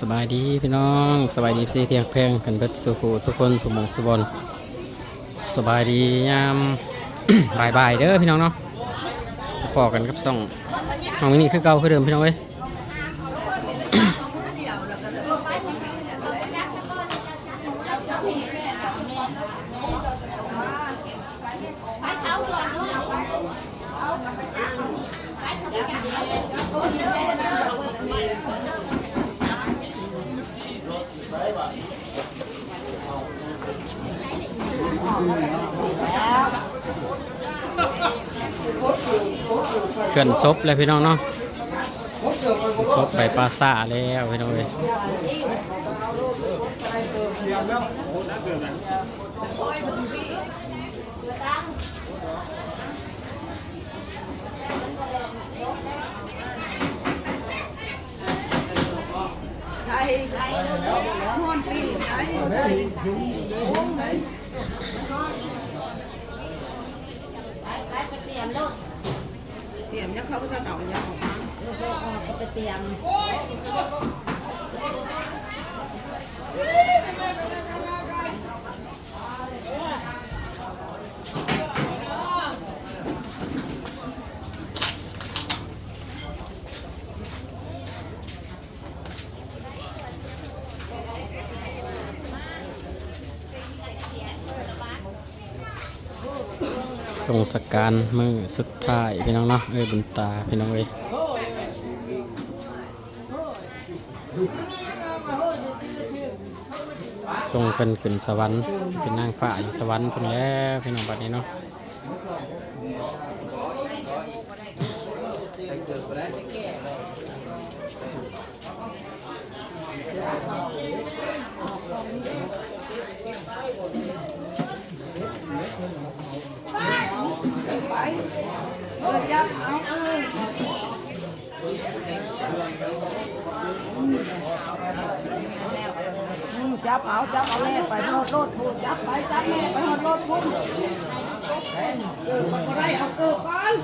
สบายดีพี่น้องสบายดีพี่เทียงเพงกันเบิดสุขุสุคนสุมงสุบนสบายดียามบายบายเด้อพี่น้องเนาะพอกันกับส่องน้องมินี่คือเก่าคือเดิมพี่น้องเว้ย เขื่อนซบเลยพี่น้องเนาะซบไปปลาซ่าแล้วพี่น้องเว้ยใช่นอนปีใช่ใช่ ไปไหนเตรียมยังเขาก็จะเอายังออกมาก็ไปเตรียม สงสการมือสุดท้ายพี่น้องเนาะเอ้ยบุญตาพี่น้องเอ้ยทรงเพิ่นขึ้นสวรรค์เป็นนางฟ้าอยู่สวรรค์เพิ่นแล้วพี่น้องบัดนี้เนาะ เออยับเอาเออ จับเอาจับเอาแม่ไปโลดโลดพูดจับไปจับแม่ไปโลดโลดพูดเออมันก็ได้เอาเกิดก่อน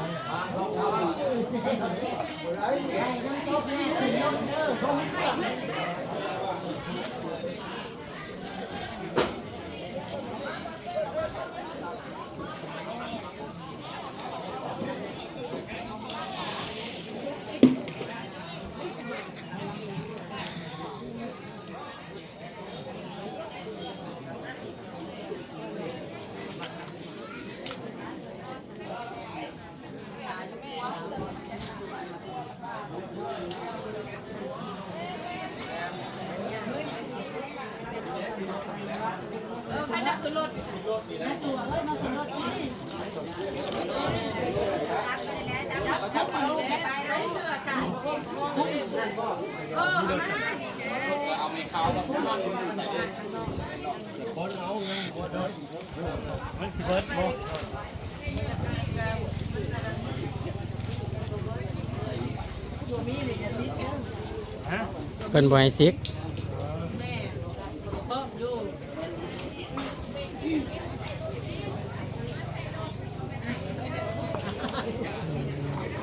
เพิ่นบ่ให้ซิก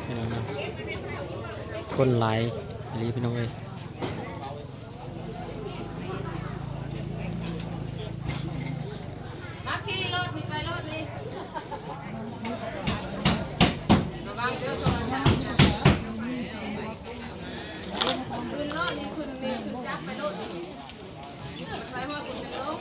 คน้องเนาะคนหลายอีหลีพี่น้องเอ้ย มาขี่รถมีไปรถนี่ระวังเด้อโทรศัพท์ขึ้นรถนี่ขึ้นนี่ขึ้นจับไปรถไปว่าคุณจะลง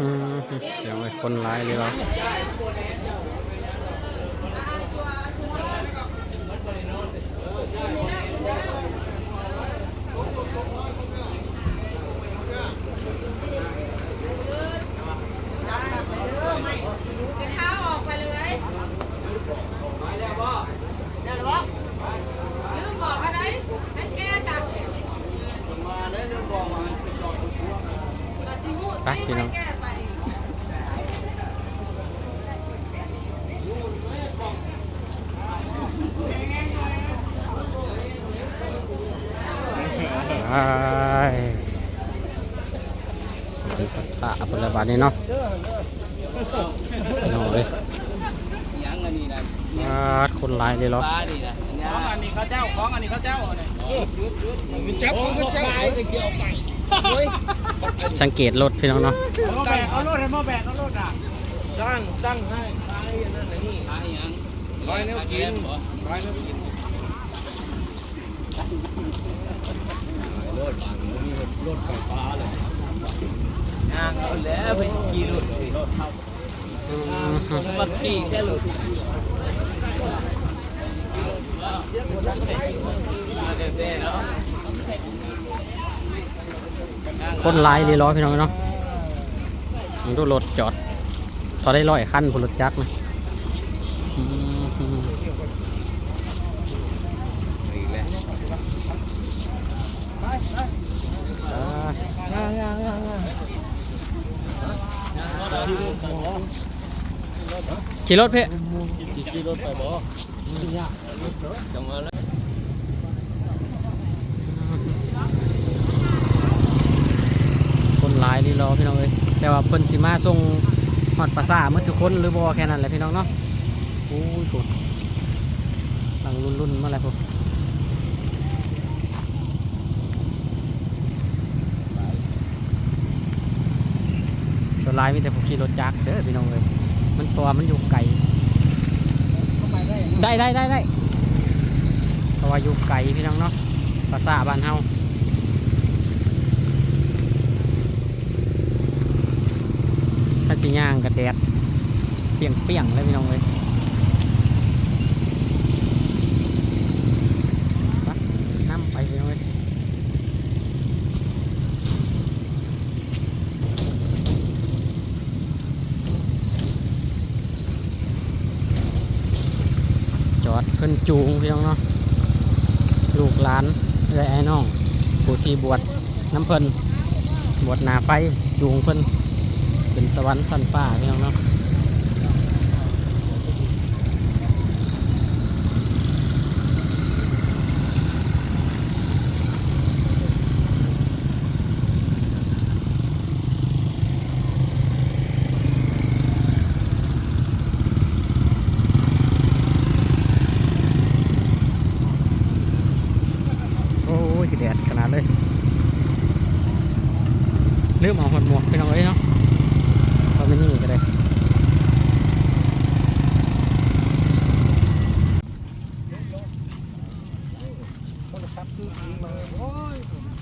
อืมเดี๋ยวไอ้คนร้ายเลยเหรอไปพี่น้องแก้ไปไป สวนสัตว์ป่าเป็นระบาดนี้เนาะพี่น้องเลยยังอันนี้นะมาดคนหลายเลยเหรอปลาดินะของอันนี้เขาเจ้าของอันนี้เขาเจ้าเนี่ย มันจับมันจับไปเกี่ยวไปเฮ้ยสังเกตรถพี่น้องเนาะเอาแบกเอารถให้มาแบกเอารถอะตั้งตั้งให้ตายนั่นนี่ตายยังร้อยนิ้วกินร้อยนิ้วกินรถบางนี่รถไฟฟ้าเลยย่างเอาแล้วไปขี่รถรถเข้าอืมมาขี่แค่รถเด้เนาะคนหลายเคนไลยเหรอพี่น้องเนาะดูรถจอดพอได้ร้อยคันพลรถจักรนะขี่รถเพ่ขี่รถไปบ่จังหวะแลายนี่รอพี่น้องเอ้ยแต่ว่าเพิ่นสิมาส่งฮอดภาษาเมื่อทุกคนหรือบ่แค่นั้นแหละพี่น้องเนาะโอ้ยถูกตั้งรุ่นๆมาแล้วพวกส่วนลายมีแต่พวกขี่รถจักรเด้อพี่น้องเอ้ยมันตัวมันอยู่ไกลได้ได้ได้ได้เพราะว่าอยู่ไกลพี่น้องเนาะภาษาบ้านเฮา ถ้า สิย่างกระแดดเปียงเปียงเลยพี่น้องเลยไปน้ำไปพี่น้องเลยจอดเพิ่นจูงพี่น้องเนาะลูกหลานเลยไอ้น้องผู้ที่บวชน้ำเพิ่นบวชนาไฟจูงเพิ่น เป็นสวรรค์สันป่าพี่น้องเนาะโอ้ยแดดขนาดเลยลืมเอาหดหมวกพี่น้องเอ้ยเนาะ เอาไม่นี่ก็ได้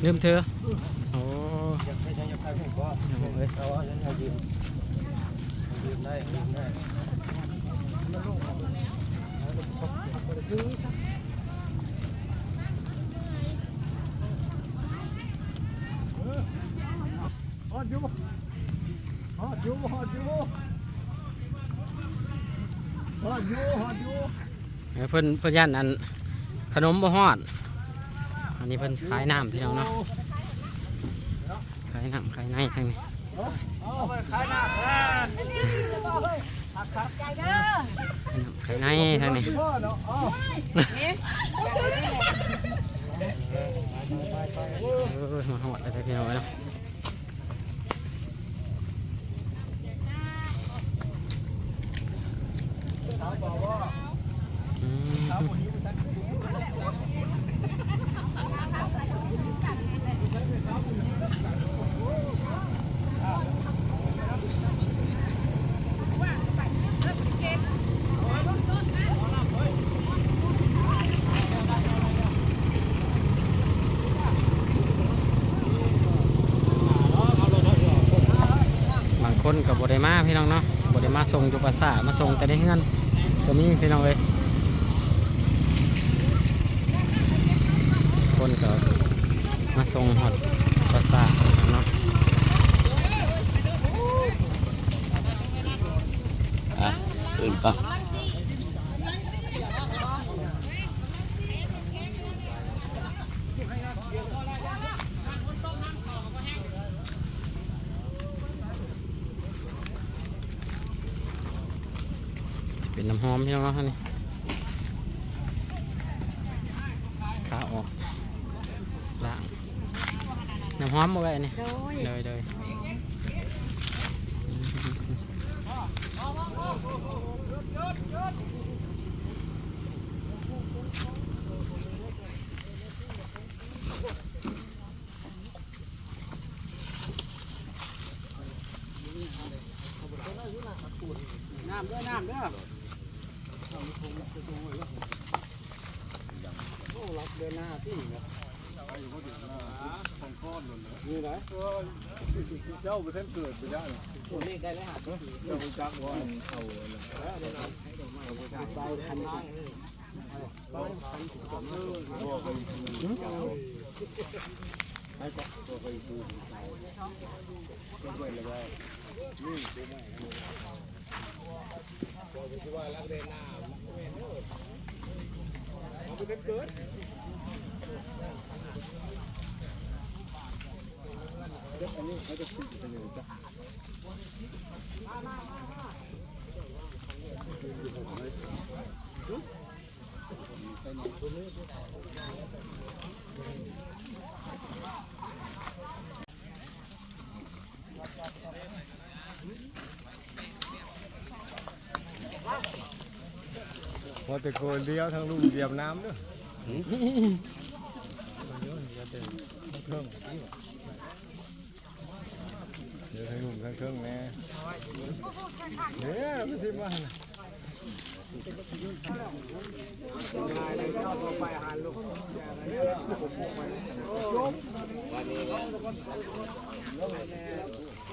ลื มเธอโอ้เอ้ยเออเพิ่นเพิ่นย่านอันขนมบ่ฮอด อันนี้เพิ่นขายน้ำพี่น้องเนาะขายน้ำขายในทางนี้ขายน้ำขายในทางนี้มาหอดอะไรพี่น้องเนาะอืม บางคนกับบ ไดมาพี่น้องเนาะบไดมาส่งจุปัสสามาส่งแต่ได้เงินตัวนี้พี่น้องเลยคนก็มาส่งหอดปราสาเนาะอะตื่นปะ เป็นน้ำหอม พี่น้องเนาะท่านนี่ขาออกล้างน้ำหอมบ่ไว้นี่โดยเลยเลยน้ำด้วยน้ำด้วยโอ้ รับเดินหน้าที่ครับนี่นะเจ้าไปท่านเกิดไปได้ตัวเลขได้แล้วหาตัวเจ้าไปจักว่าเขาใบพันล้านตัวไปให้จักตัวไปดูตัวไปเลยว่านี่ตัวใหม่ตัวไปที่ว่ารักเดนหน้า เอาไปท่านเกิด เดี๋ยวอันนี้เขาจะปิดไปเลยจ้ะ พอแต่โคนเดียวทั้งลุงเดียบน้ำด้วยเดี๋ยวทั้งลุงทั้งเครื่องแน่เนี่ยไม่ทิมมาน่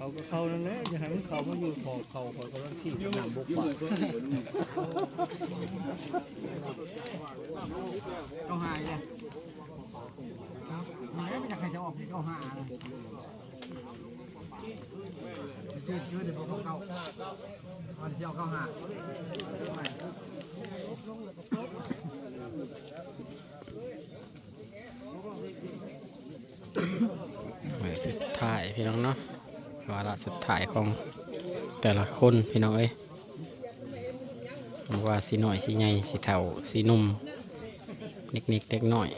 เขาก็เข้านั่นแหละอย่าให้มันเขามาอยู่ขอเขาขอกำลังขี่หนามบุกป่าเขาหายเลยหายไม่อยากให้จะออกเขาหาชื่อชื่อเดี๋ยวเขาเข้าวันเที่ยวเขาหาสุดท้ายพี่น้องเนาะ วาระสุดท้ายของแต่ละคนพี่น้องเอ้ยว่าสีหน่อยสีใหญ่สีเท่าสีหนุ่มนิกนิกเล็กหน้อย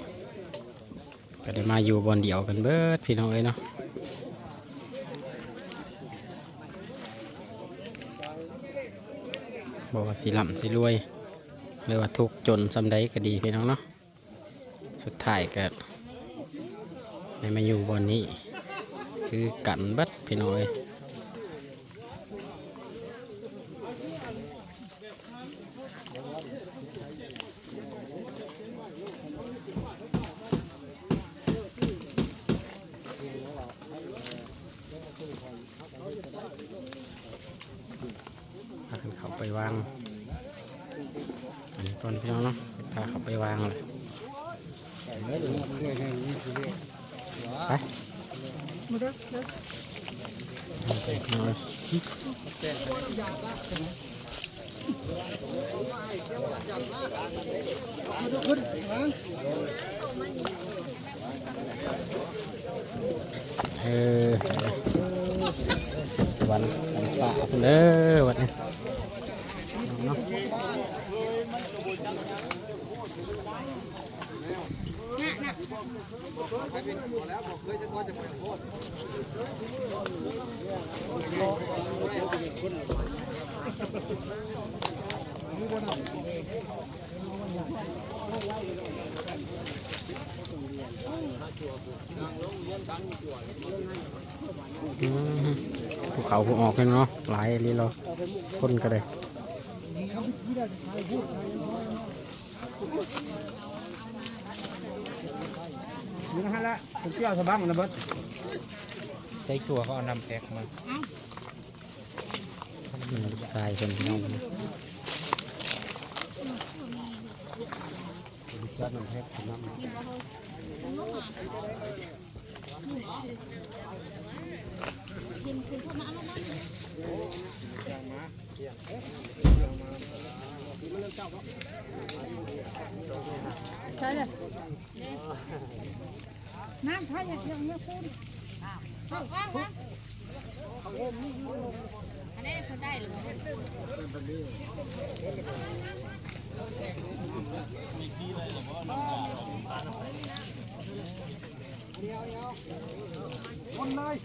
ก็ได้มาอยู่บอนเดียวกันเบิดพี่น้องเอ้ยเนาะบอกว่าสีหล่ำสีรวยหรือว่าทุกจนสำใดก็ดีพี่น้องเนาะสุดท้ายก็ได้มาอยู่บอนนี้ คือกันบิดพี่น้อยพากันเขาไปวาง อันนี้ก่อนพี่น้องเนาะพาเขาไปวางเลยไป เอาเลยเออวันวรรค์ป่าเด้อวันนี้เนาะ อืมภูเขาภูออกกันเนาะหลายลีเราคนก็ได้ นี่นะฮะละผมเกี่ยวสะบังนะเบิดใส่จั่วเขาเอานำแพ็กมาอืมลูกชายคนพี่น้องนะจัดนำแพ็กน้ำ ใช่เลยน้ำพายเที่ยวเนี่ยคุณว่างว่างว่างอันนี้คนได้หรือเปล่าอันตรายว่ามันย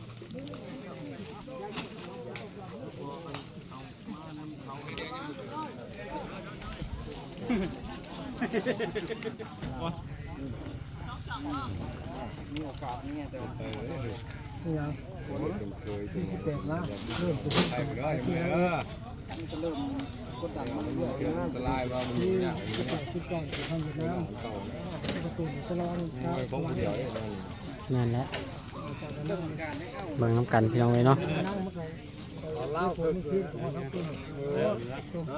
า กอย่างนี้นะคิดก่อนจะทำอย่างนั้นประตูตลอดครับไม่พ้องเดียวเนี่ยนั่นนั่นแหละเบิ่งน้ำกันพี่น้องเลยเนาะ เล่าเพิ่มขึ้นของเขาขึ้น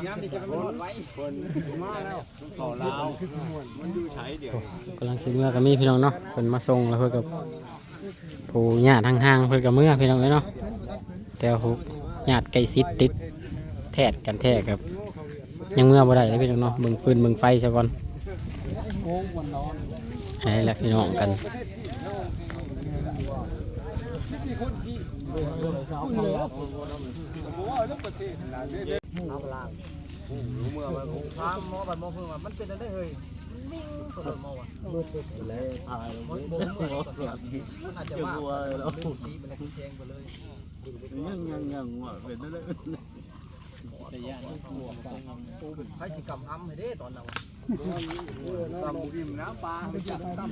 ย้ำนี่จะไม่หมดไว้คนมาแล้วต่อเล่าวมันดูใช้เดี๋ยวกำลังสิเมื่อก็มีพี่น้องเนาะเพิ่นมาส่งแล้วเพิ่นกับผู้ญาติห่างๆเพิ่นกับเมื่อพี่น้องเลยเนาะแต่ผู้ญาติใกล้ชิดติดแทดกันแท้ครับ ยังเมื่อบ่ได้เลยพี่น้องเนาะเบิ่งปืนเบิ่งไฟซะก่อนให้แหละพี่น้องกัน เอาเขาแล้วผมว่าเรื่องประเทศนะเด็ดเอาปลาเมื่อมันคงทำหมอบันหมอเพิ่งมันเป็นอะไรเฮ้ยนิ่งตัวหมอวะเบิดเลยตายเลยมันบ่มันอาจจะว่าแล้วเป็นสีเป็นแทงไปเลยยังยังยังว่าเป็นอะไรให้สิกรรมอ้ำให้เด้ตอนนั้นตำบุกิมน้ำปลาไม่จับตำ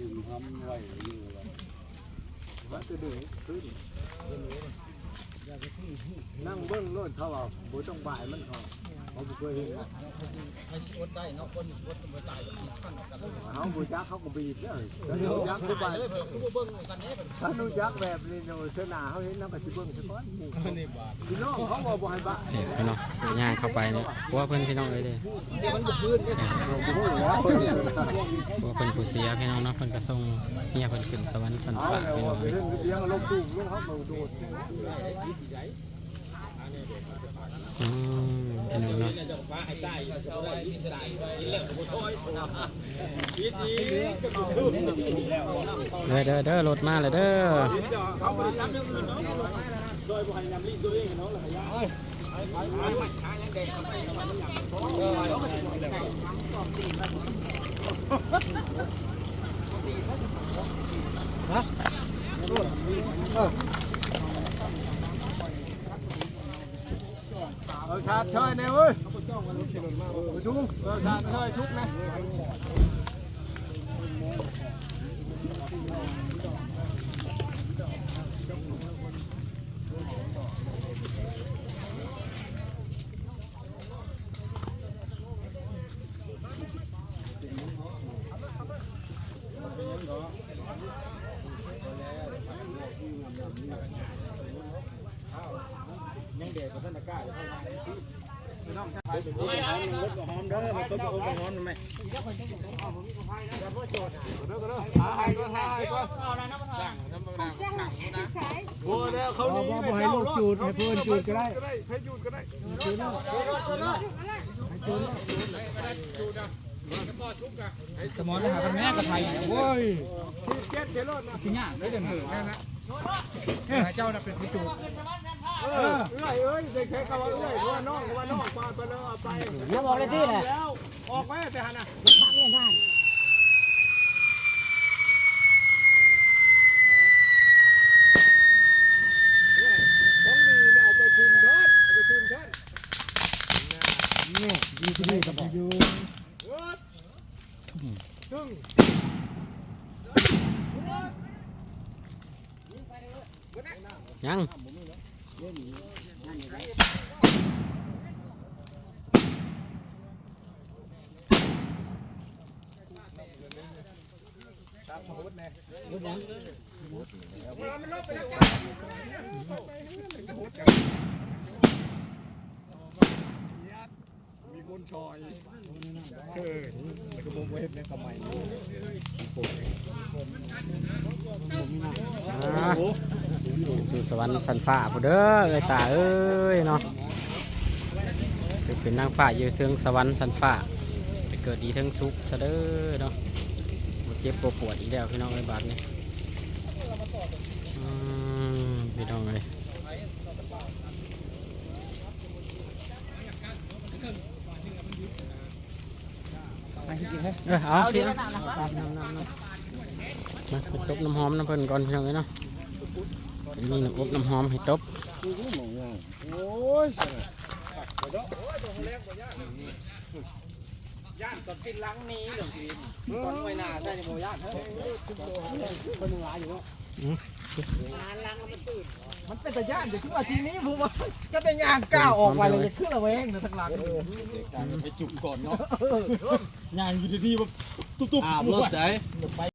ดึงทำไว้อยู่ล้วมันจะดึงขึ้นนั่งเบิ้งโลดเขาบอกบุต้องบ่ายมันเขา เขาบ่เคยเห็นให้ชิดได้เนาะคนอดบ่ตายเขาบ่จักเขาก็บีบเล้วดูจักคือบ่ายคือบ่เบิ้งกันแน่ถ้าดูจักแบบนี้เนาะเสนาเขาเห็นนำก็สิเบิ้งซะก่อนพี่น้องเขาว่าบ่ให้บะเด็กพี่น้องเดี๋ยวย่างเข้าไปเนี่ยกลัวเพิ่นพี่น้องเลยเด้มันบ่พื้นเด้บ่ฮู้แล้วเพิ่นกลัวเซนผู้เสียพี่น้องเนาะเพิ่นก็ส่งเมียเพิ่นขึ้นสวรรค์ชั้นฟ้าพี่น้องเลยเรื่องเลี้ยงลงตู้ลงเขามาโดดอืม พี่น้องเนาะเด้อเด้อเด้อรถมาเลยเด้อเอ ชาติช่วยเนี่ยเว้ยชุกชาติช่วยชุกนะยังเด็กกับท่านอากาศหอมเด้อมันต้น โอ้หอมไหมโอ้เด้อเขานี่ไม่ให้ลูกจูดให้เพื่อนจูดก็ได้ให้จูดก็ได้จูดนะจูดจูดนะสมอนหากันแม่กับไทยโอ้ย ที่เจ็ดเจริญนะพี่ย่าได้เดินเหินแน่นะเจ้าน่ะเป็นพิจูเออเอ้ยเอ้ยเด็กแค่กว่าเอ้ยว่าน้องว่าน้องปาไปเลยไปแล้วบอกเลยที่แหละออกไปแต่หันน่ะของดีเนี่ยเอาไปทิมทอดเอาไปทิมทอดเนี่ยดีที่นี่กับอยู่ตึ้ง ยังเคนชอยเออแล้วก็บ่เฮ็ดแล้วก็ใหม่อ่า สู่สวรรค์สันฟ้าผู้เด้อเอ้ยตาเอ้ยเนาะไปเป็นนางฟ้าอยู่เชิงสวรรค์สันฟ้าไปเกิดดีทั้งสุขซะเด้อเนาะบ่เจ็บบ่ปวดอีกแล้วพี่น้องเอ้ยบาดนี้อืมพี่น้องเอ้ยไปกินให้เออเอาพี่เอาน้ำน้ำน้ำน้ำมาไปตบน้ำหอมน้ำเพิ่นก่อนพี่น้องเอ้ยเนาะ มีน้ำอบน้ำหอมให้ตบโอ้ยย่านตอนกินล้างนี้เหลืองกินตอนไว้หน้าใช่ไหมโมย่านเฮ้ยคนหลายอยู่เนาะมันเป็นตะย่านเดี๋ยวขึ้นมาทีนี้ผมว่าก็เป็นยางก้าวออกไปเลยจะขึ้นระแวงนะทั้งหลังไปจุกก่อนเนาะงานอยู่ดีๆแบบตุ๊บๆอาบรถใจ